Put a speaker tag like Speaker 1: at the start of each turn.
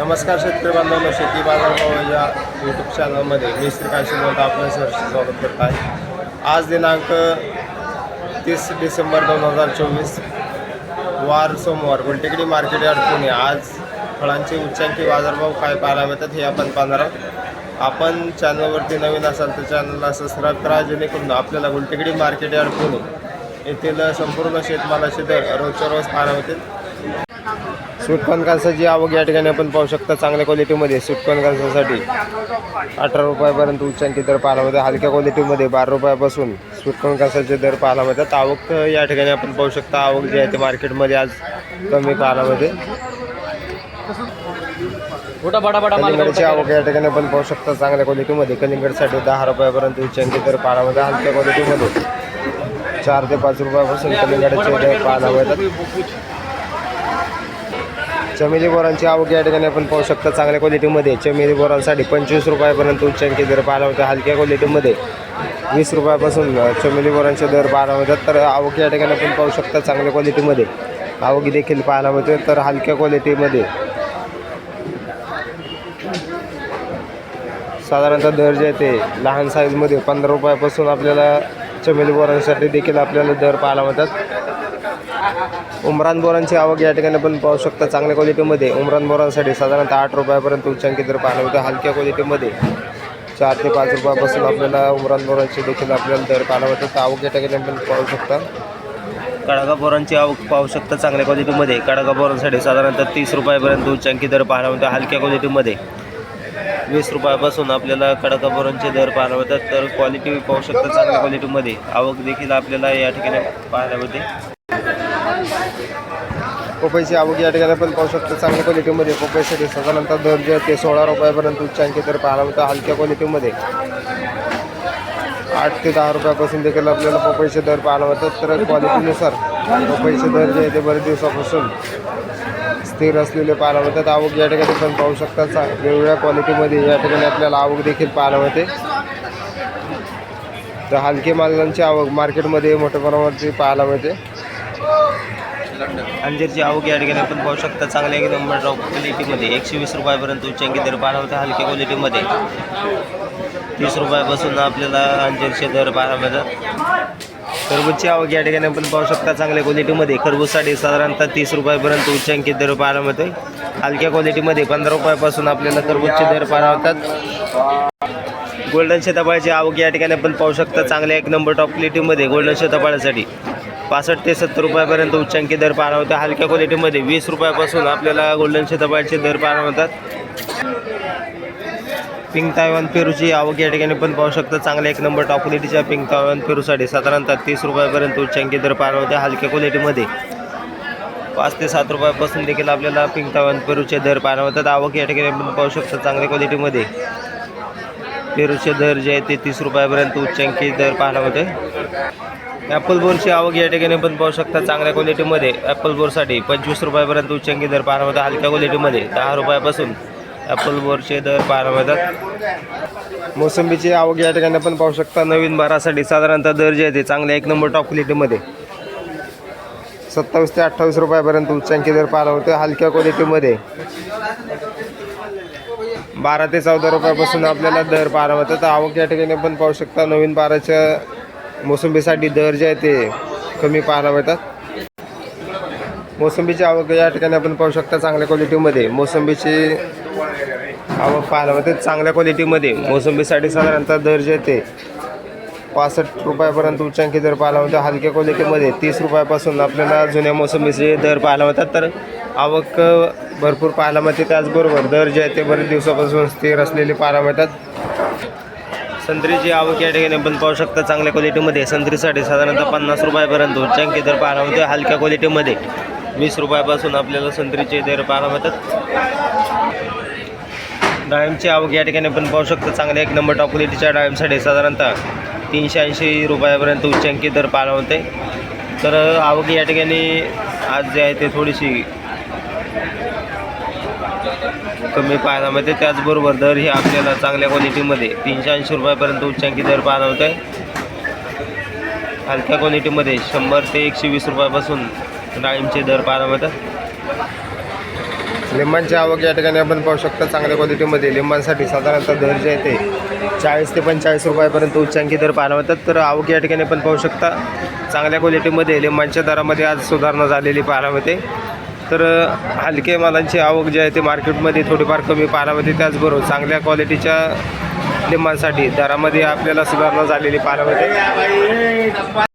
Speaker 1: नमस्कार शेतकरी बांधवांनो शेती बाजारभाव या यूट्यूब चॅनलमध्ये मी श्रीकांत श्रीमंत आपलं सहर्ष स्वागत करत आहे. आज दिनांक तीस डिसेंबर दोन हजार चोवीस वार सोमवार गुलटेकडी मार्केट यार्ड पुणे आज फळांचे उच्चांकी बाजारभाव काय पाहायला मिळतात हे आपण पाहणार आहोत. आपण चॅनलवरती नवीन असाल तर चॅनलला सबस्क्राईब करा जेणेकरून आपल्याला गुलटेकडी मार्केट यार्ड पुणे येथील संपूर्ण शेतमालाचे दर रोजच्या रोज पाहायला मिळतील. स्वीटकॉर्न कणसाची आवक या ठिकाणी आपण पाहू शकता चांगल्या क्वालिटीमध्ये स्वीटकॉर्न कणसासाठी अठरा रुपयापर्यंत उच्चांकी दर पाहायला मिळतात. हलक्या क्वालिटीमध्ये बारा रुपयापासून स्वीटकॉर्न कणसाचे दर पाहायला मिळतात. आवक या ठिकाणी आपण पाहू शकता. आवक जी आहे ते मार्केटमध्ये आज कमी पाहायला मिळते. आवक या ठिकाणी आपण पाहू शकता चांगल्या क्वालिटीमध्ये कलिंगडसाठी दहा रुपयापर्यंत उच्चांकी दर पाहायला मिळतात. हलक्या क्वालिटीमध्ये चार ते पाच रुपयापासून कलिंगडाचे दर पाहायला मिळतात. चमेली बोरांची आवक या ठिकाणी आपण पाहू शकता चांगल्या क्वालिटीमध्ये चमेली बोरांसाठी पंचवीस रुपयापर्यंत उच्चांकी दर पाहायला होते हलक्या क्वालिटीमध्ये वीस रुपयापासून चमेली बोरांचे दर पाहायला मिळतात तर आवक या ठिकाणी आपण पाहू शकता चांगल्या क्वालिटीमध्ये आवकी देखील पाहायला मिळते तर हलक्या क्वालिटीमध्ये साधारणतः दर जे ते लहान साईजमध्ये पंधरा रुपयापासून आपल्याला चमेली बोरांसाठी देखील आपल्याला दर पाहायला मिळतात उमरान बोरांची आवक या ठिकाणी पण पाहू शकता चांगल्या क्वालिटीमध्ये उमरान बोरांसाठी साधारणतः आठ रुपयापर्यंत उच्चांकी दर पाहायला मिळतं हलक्या क्वालिटीमध्ये चार ते पाच रुपयापासून आपल्याला उमरान बोरांची देखील आपल्याला दर पाहायला मिळतात आवक या ठिकाणी पण पाहू शकता. कडागा बोरांची आवक पाहू शकता चांगल्या क्वालिटीमध्ये कडागा बोरांसाठी साधारणतः तीस रुपयापर्यंत उच्चांकी दर पाहायला होते हलक्या क्वालिटीमध्ये वीस रुपयापासून आपल्याला कडका बोरांचे दर पाहायला मिळतात. तर क्वालिटी पाहू शकता चांगल्या क्वालिटीमध्ये आवक देखील आपल्याला या ठिकाणी पाहायला मिळते. पपईची आवक या ठिकाणी पण पाहू शकतो चांगल्या क्वालिटीमध्ये पपईसाठी साधारणतः दर जे ते सोळा रुपयापर्यंत उच्चांकी दर पाहायला मिळतं हलक्या क्वालिटीमध्ये आठ ते दहा रुपयापासून देखील आपल्याला पपईचे दर पाहायला मिळतात. तर क्वालिटीनुसार पपईचे दर जे आहे ते बरेच दिवसापासून स्थिर असलेले पाहायला मिळतात. आवक या ठिकाणी पण पाहू शकतात चा- वेगवेगळ्या क्वालिटीमध्ये या ठिकाणी आपल्याला आवक देखील पाहायला मिळते. तर हलके मालांची आवक मार्केटमध्ये मोठ्या प्रमाणावरती पाहायला मिळते. अंजीरची अवघी या ठिकाणी आपण पाहू शकता चांगल्या एक नंबर ड्रॉप क्वालिटीमध्ये एकशे वीस रुपयापर्यंत उच्चांकी दर पाहायला हलक्या क्वालिटीमध्ये तीस रुपयापासून आपल्याला अंजीरचे दर पाहायला मिळतात खरबूजची आवक या ठिकाणी आपण पाहू शकता चांगल्या क्वालिटीमध्ये खरबूजसाठी साधारणतः तीस रुपयापर्यंत उच्चांकी दर पाहायला मिळतोय हलक्या क्वालिटीमध्ये पंधरा रुपयापासून आपल्याला खरबूजचे दर पाहायला होतात गोल्डन शेताफळाची आवक या ठिकाणी आपण पाहू शकता चांगल्या एक नंबर टॉप क्वालिटीमध्ये गोल्डन शेताफळासाठी पासष्ट ते सत्तर रुपयापर्यंत उच्चांकी दर पाहायला होता हलक्या क्वालिटीमध्ये वीस रुपयापासून आपल्याला गोल्डन शेताफळाचे दर पाहायला होतात पिंक तायवान पेरूची आवक या ठिकाणी पण पाहू शकता. चांगल्या एक नंबर टॉप क्वालिटीच्या पिंक तायवान पेरूसाठी साधारणतः तीस रुपयापर्यंत उच्चांकी दर पाहायला होते हलक्या क्वालिटीमध्ये पाच ते सात रुपयापासून देखील आपल्याला पिंक तायवान पेरूचे दर पाहायला होतात आवक या ठिकाणी आपण पाहू शकतात चांगल्या क्वालिटीमध्ये पेरूचे दर जे आहे ते तीस रुपयापर्यंत उच्चांकी दर पाहायला होते ॲपल बोरची आवक या ठिकाणी पण पाहू शकता चांगल्या क्वालिटीमध्ये ॲपल बोरसाठी पंचवीस रुपयापर्यंत उच्चांकी दर पाहायला होता हलक्या क्वालिटीमध्ये दहा रुपयापासून ॲपल बोरचे दर पाहायला मिळतात. मोसंबीची आवक या ठिकाणी पण पाहू शकता. नवीन बारासाठी साधारणतः दर जे आहे ते चांगल्या एक नंबर टॉप क्वालिटीमध्ये सत्तावीस ते अठ्ठावीस रुपयापर्यंत उच्चांकी दर पाहायला होते हलक्या क्वालिटीमध्ये बारा ते चौदा रुपयापासून आपल्याला दर पाहायला मिळतात. आवक या ठिकाणी पण पाहू शकता. नवीन बाराच्या मोसंबीसाठी दर जे आहे ते कमी पाहायला मिळतात. मोसंबीची आवक या ठिकाणी आपण पाहू शकता चांगल्या क्वालिटीमध्ये. मोसंबीची आवक पाहायला मिळते. चांगल्या क्वालिटीमध्ये. मोसंबीसाठी साधारणतः दर जे आहे ते पासष्ट रुपयापर्यंत उच्चांकी दर पाहायला होता हलक्या क्वालिटीमध्ये तीस रुपयापासून आपल्याला जुन्या मोसंबीचे दर पाहायला होतात तर आवक भरपूर पाहायला मिळते. त्याचबरोबर दर जे आहे ते बरेच दिवसापासून स्थिर असलेले पाहायला मिळतात. संत्रीची आवक या ठिकाणी पण पाहू शकता चांगल्या क्वालिटीमध्ये. संत्रीसाठी साधारणतः पन्नास रुपयापर्यंत उच्चांकी दर पाहायला मिळतो हलक्या क्वालिटीमध्ये वीस रुपयापासून आपल्याला संत्रीचे दर पाहायला मिळतात. डाळिंबची आवक या ठिकाणी पण पाहू शकतो. चांगल्या एक नंबर टॉप क्वालिटीच्या डाळिंबसाठी साधारणतः तीनशे ऐंशी रुपयापर्यंत उच्चांकी दर पाहायला होते तर आवक या ठिकाणी आज जे आहे ते थोडीशी कमी पाहायला मिळते. त्याचबरोबर दर ही आपल्याला चांगल्या क्वालिटीमध्ये तीनशे ऐंशी रुपयापर्यंत उच्चांकी दर पाहायला होते हलक्या क्वालिटीमध्ये शंभर ते एकशे वीस रुपयापासून डाळींचे दर पाहायला मिळतात. लिंबांची आवक या ठिकाणी आपण पाहू शकता चांगल्या क्वालिटीमध्ये लिंबांसाठी साधारणतः दर जे आहे ते चाळीस ते पंचेचाळीस रुपयापर्यंत उच्चांकी दर पाहायला मिळतात. तर आवक या ठिकाणी आपण पाहू शकता चांगल्या क्वालिटीमध्ये लिंबांच्या दरामध्ये आज सुधारणा झालेली पाहायला मिळते. तर हलके मालांची आवक जी आहे ते मार्केटमध्ये थोडीफार कमी पाहायला मिळते. त्याचबरोबर चांगल्या क्वालिटीच्या लिंबांसाठी दरामध्ये आपल्याला सुधारणा झालेली पाहायला मिळते.